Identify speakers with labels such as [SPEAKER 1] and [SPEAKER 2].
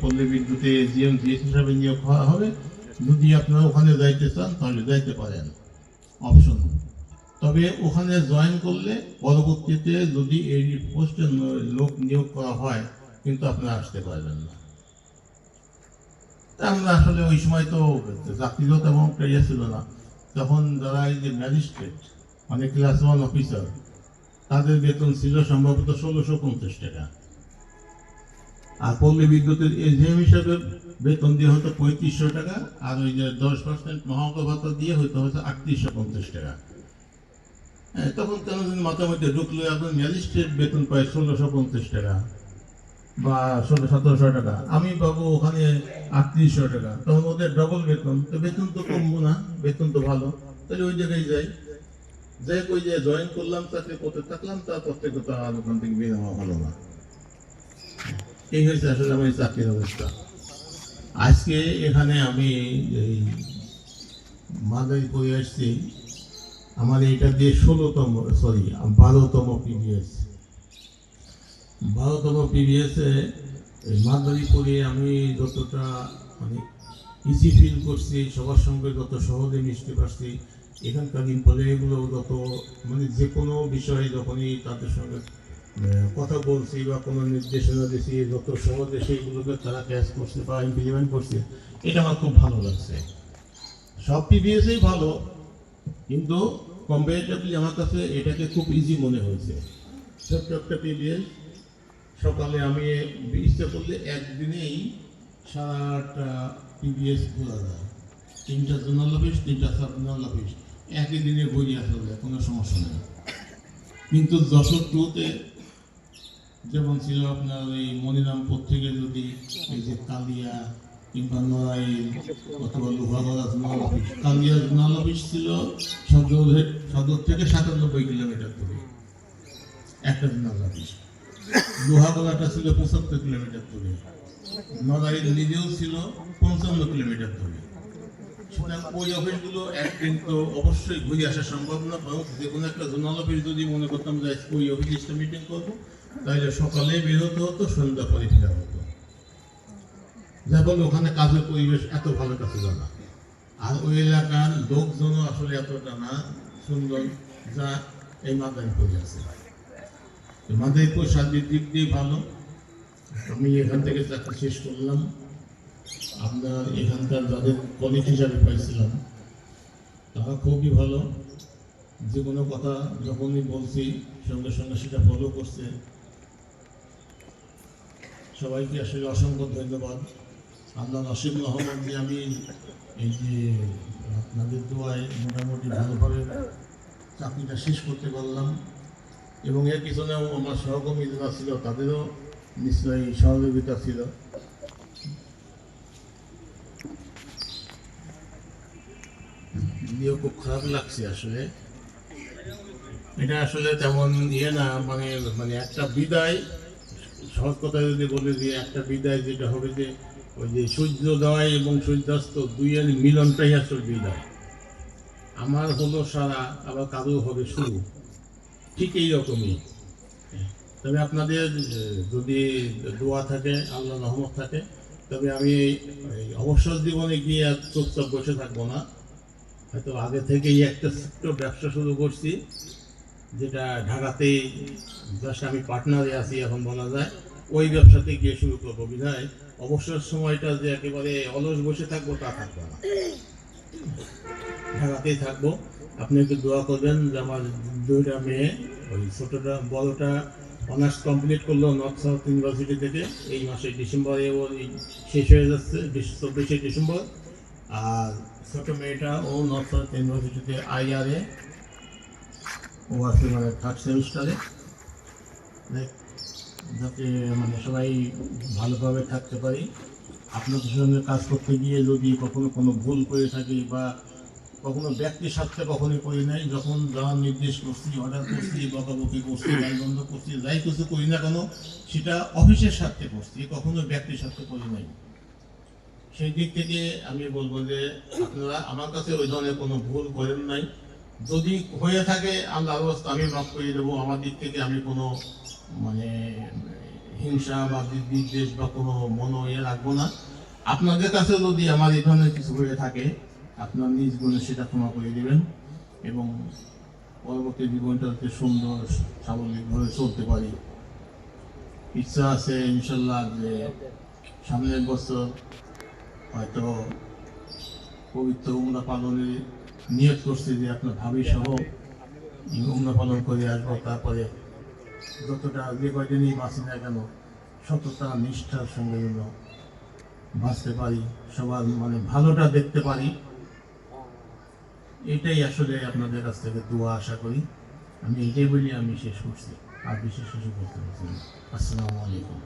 [SPEAKER 1] পল্লী বিদ্যুতে হিসাবে নিয়োগ হবে, যদি আপনারা ওখানে যাইতে চান, তাহলে যাইতে পারেন। অপশন তবে ওখানে জয়েন করলে পরবর্তীতে যদি এই পোস্টে লোক নিয়োগ করা হয়, কিন্তু আপনারা আসতে পারবেন না। আমরা আসলে ওই সময় তো চাকরিরও তেমন ইয়ে ছিল না। তখন যারা এই যে ম্যাজিস্ট্রেট মানে ক্লাস ওয়ান অফিসার তাদের বেতন ছিল সম্ভবত ষোলোশো পঞ্চাশ টাকা। আর পল্লী বিদ্যুতের এজিএম হিসাবে বেতন দিয়ে হতো পঁয়ত্রিশশো টাকা আর ওই যে দশ পার্সেন্ট মহাঙ্ক ভাতা দিয়ে হইতে হতো আটত্রিশশো পঞ্চাশ টাকা। হ্যাঁ, তখন কেন জানি মাথার মধ্যে ঢুকলো এখন ম্যাজিস্ট্রেট বেতন পায় ষোলোশো পঞ্চাশ টাকা বা ষোলো সতেরোশো টাকা। আমি পাবো ওখানে আটত্রিশশো টাকা তখন ওদের ডবল বেতন। তো বেতন তো কমবো না বেতন তো ভালো। তাহলে ওই জায়গায় যাই। যাই ওই যে জয়েন করলাম চাকরি করতে থাকলাম তারপর থেকে তো আর ওখান থেকে বের হওয়া হলো না। এই হয়েছে আসলে এই চাকরির অবস্থা আজকে এখানে আমি এই মাদারি করে আসছি, আমার এটা দিয়ে ষোলোতম সরি বারোতম পিবিএস বারোতম পিবিএসে মাদারি করে আমি যতটা মানে ইজি ফিল করছি, সবার সঙ্গে যত সহজে মিশতে পারছি, এখানকার এমপ্লয়িগুলো যত মানে যে কোনো বিষয়ে যখনই তাদের সঙ্গে কথা বলছি বা কোনো নির্দেশনা দিচ্ছি যত সহজে সেইগুলোকে তারা ক্যাচ করছে বা ইমপ্লিমেন্ট করছে, এটা আমার খুব ভালো লাগছে। সব পিবিএসই ভালো, কিন্তু কম্পারেটিভলি আমার কাছে এটাকে খুব ইজি মনে হয়েছে। ছোট্ট একটা পিবিএস সকালে আমি ইচ্ছা করলে একদিনেই সারাটা পিবিএস খোলা যায়। তিনটা জোনাল অফিস তিনটা সাব জোনাল অফিস একই দিনে বই আসা যায়, কোনো সমস্যা নেই। কিন্তু যশোর টুতে যেমন ছিল আপনার এই মনিরামপুর থেকে যদি, এই যে কালিয়া কিংবা নড়াইল অথবা Lohagara office Kalia zonal office ছিল সদর সদর থেকে সাতানব্বই কিলোমিটার দূরে। একটা জোনাল অফিস লোহাগড়াটা ছিল পঁচাত্তর কিলোমিটার দূরে। নড়াইল নিজেও ছিল পঞ্চান্ন কিলোমিটার দূরে। সুতরাং ওই অফিসগুলো একদিন তো অবশ্যই ঘুরে আসা সম্ভব না, কারণ যে কোনো একটা জোনাল অফিস যদি মনে করতাম যে ওই অফিসটা মিটিং করব তাহলে সকালে বের হতে, সন্ধ্যা পরে ফেরা হতো। ফলে ওখানে কাজের পরিবেশ এত ভালো কাছে না। আর ওই এলাকার লোকজনও আসলে এতটা না, সুন্দর যা এই মাদারীপুর আছে মাদারীপুর সার্বিক দিক দিয়ে ভালো। আমি এখান থেকে চাকরি শেষ করলাম। আপনার এখানকার যাদের কলিগ হিসাবে পাইছিলাম, তারা খুবই ভালো। যে কোনো কথা যখনই বলছি, সঙ্গে সঙ্গে সেটা ফলো করছে। সবাইকে আসলে অসংখ্য ধন্যবাদ। নসিব রহমান যে আমি এই যে আপনাদের দোয়ায় মোটামুটি ভালোভাবে চাকরিটা শেষ করতে পারলাম এবং এর পিছনেও আমার সহকর্মী যারা ছিল, তাদেরও নিশ্চয়ই সহযোগিতা ছিল। যদিও খুব খারাপ লাগছে আসলে। এটা আসলে তেমন ইয়ে না মানে মানে একটা বিদায় সহজ কথা যদি বলে যে একটা বিদায় যেটা হবে যে ওই যে সূর্যোদয় এবং সূর্যাস্ত দুইয়ের মিলনটাই আসল বিদায়। আমার হলো সারা, আবার কারও হবে শুরু। ঠিক এই রকমই। তবে আপনাদের যদি দোয়া থাকে আল্লাহ রহমত থাকে, তবে আমি অবসর জীবনে গিয়ে আর চুপচাপ বসে থাকব না। হয়তো আগে থেকেই একটা ছোট্ট ব্যবসা শুরু করছি। যেটা ঢাকাতেই জাস্ট আমি পার্টনারে আছি এখন বলা যায়, ওই ব্যবসাতে গিয়ে শুরু করব। বিধায় অবসর সময়টা যে একেবারে অলস বসে থাকব তা থাকব না। ঢাকাতেই থাকব। আপনি একটু দোয়া করবেন যে আমার দুইটা মেয়ে, ওই ছোটটা, বড়টা অনার্স কমপ্লিট করল নর্থ সাউথ ইউনিভার্সিটি থেকে। এই মাসে ডিসেম্বরে ও শেষ হয়ে যাচ্ছে চব্বিশে ডিসেম্বর। আর ছোট মেয়েটা ও নর্থ সাউথ ইউনিভার্সিটিতে আইআরএ ও আছে মানে থার্ড সেমিস্টারে। যাতে মানে সবাই ভালোভাবে থাকতে পারি। আপনাদের সঙ্গে কাজ করতে গিয়ে যদি কখনো কোনো ভুল করে থাকি বা কখনো ব্যক্তির স্বার্থে কখনোই করি নাই, যখন যা নির্দেশ করছি অর্ডার করছি, বকাবকি করছি গাল বন্ধ করছি, যাই কিছু করি না কেন, সেটা অফিসের স্বার্থে করছি, কখনো ব্যক্তির স্বার্থে করি নাই। সেই দিক থেকে আমি বলব যে আপনারা আমার কাছে ওই ধরনের কোনো ভুল করেন নাই। যদি হয়ে থাকে আল্লাহ আমি মাফ করে দেবো। আমার দিক থেকে আমি কোনো মানে হিংসা বা বিদ্বেষ বা কোনো মনো ইয়ে রাখব না। আপনাদের কাছে যদি আমার এই ধরনের কিছু হয়ে থাকে, আপনার নিজ গুণে সেটা ক্ষমা করে দেবেন এবং পরবর্তী জীবনটা জীবনটাতে সুন্দর স্বাবলম্বীভাবে চলতে পারি। ইচ্ছা আছে ইনশাল্লাহ যে সামনের বছর হয়তো পবিত্র উমরা পালনের নিয়ত করছি যে আপনার ভাবি সহ উমরা পালন করে আসব, তারপরে যতটা যে কয়দিনই বাঁচি না কেন, সততা, নিষ্ঠার সঙ্গে যেন বাঁচতে পারি, সবার মানে ভালোটা দেখতে পারি। এটাই আসলে আপনাদের কাছ থেকে দোয়া আশা করি। আমি এটাই বলি, আমি শেষ করছি। আর বিশেষ কিছু করতে পারছি না। আসসালামু আলাইকুম।